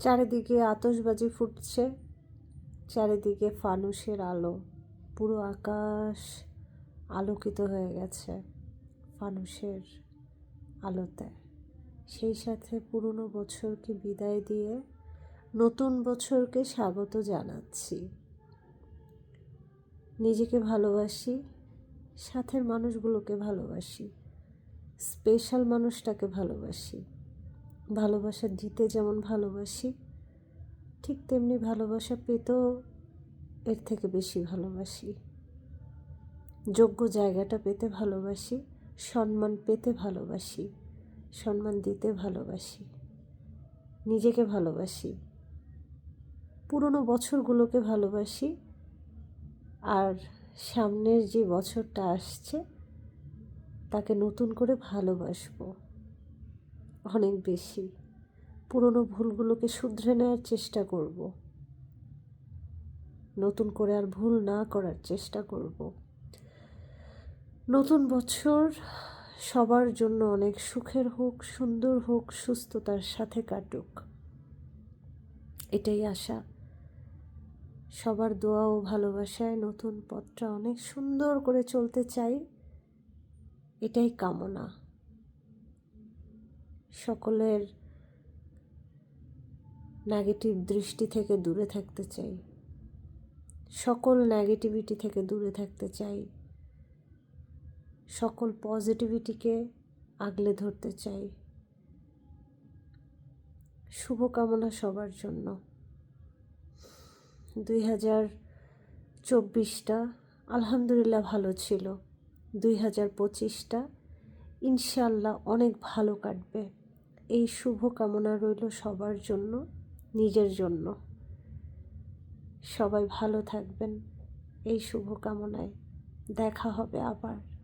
চারিদিকে আতশবাজি ফুটছে, চারিদিকে ফানুসের আলো। পুরো আকাশ আলোকিত হয়ে গেছে ফানুসের আলোতে। সেই সাথে পুরনো বছরকে বিদায় দিয়ে নতুন বছরকে স্বাগত জানাচ্ছি। নিজেকে ভালোবাসি, সাথের মানুষগুলোকে ভালোবাসি, স্পেশাল মানুষটাকে ভালোবাসি। ভালোবাসা দিতে যেমন ভালোবাসি, ঠিক তেমনি ভালোবাসা পেতেও এর থেকে বেশি ভালোবাসি। যোগ্য জায়গাটা পেতে ভালোবাসি, সম্মান পেতে ভালোবাসি, সম্মান দিতে ভালোবাসি, নিজেকে ভালোবাসি, পুরনো বছরগুলোকে ভালোবাসি, আর সামনের যে বছরটা আসছে, তাকে নতুন করে ভালোবাসবো। অনেক বেশি। পুরনো ভুলগুলোকে শুধরে নেওয়ার চেষ্টা করব। নতুন করে আর ভুল না করার চেষ্টা করব। নতুন বছর সবার জন্য অনেক সুখের হোক, সুন্দর হোক, সুস্থতার সাথে কাটুক। এটাই আশা। সবার দোয়া ও ভালোবাসায় নতুন পথটা অনেক সুন্দর করে চলতে চাই। এটাই কামনা। সকলের নেগেটিভ দৃষ্টি থেকে দূরে থাকতে চাই। সকল নেগেটিভিটি থেকে দূরে থাকতে চাই। সকল পজিটিভিটিকে আগলে ধরতে চাই। শুভকামনা সবার জন্য। দুই হাজার চব্বিশটা আলহামদুলিল্লাহ ভালো ছিল। দুই হাজার পঁচিশটা ইনশাল্লাহ অনেক ভালো কাটবে। এই শুভ কামনা রইল সবার জন্য, নিজের জন্য। সবাই ভালো থাকবেন। এই শুভ কামনায় দেখা হবে আবার।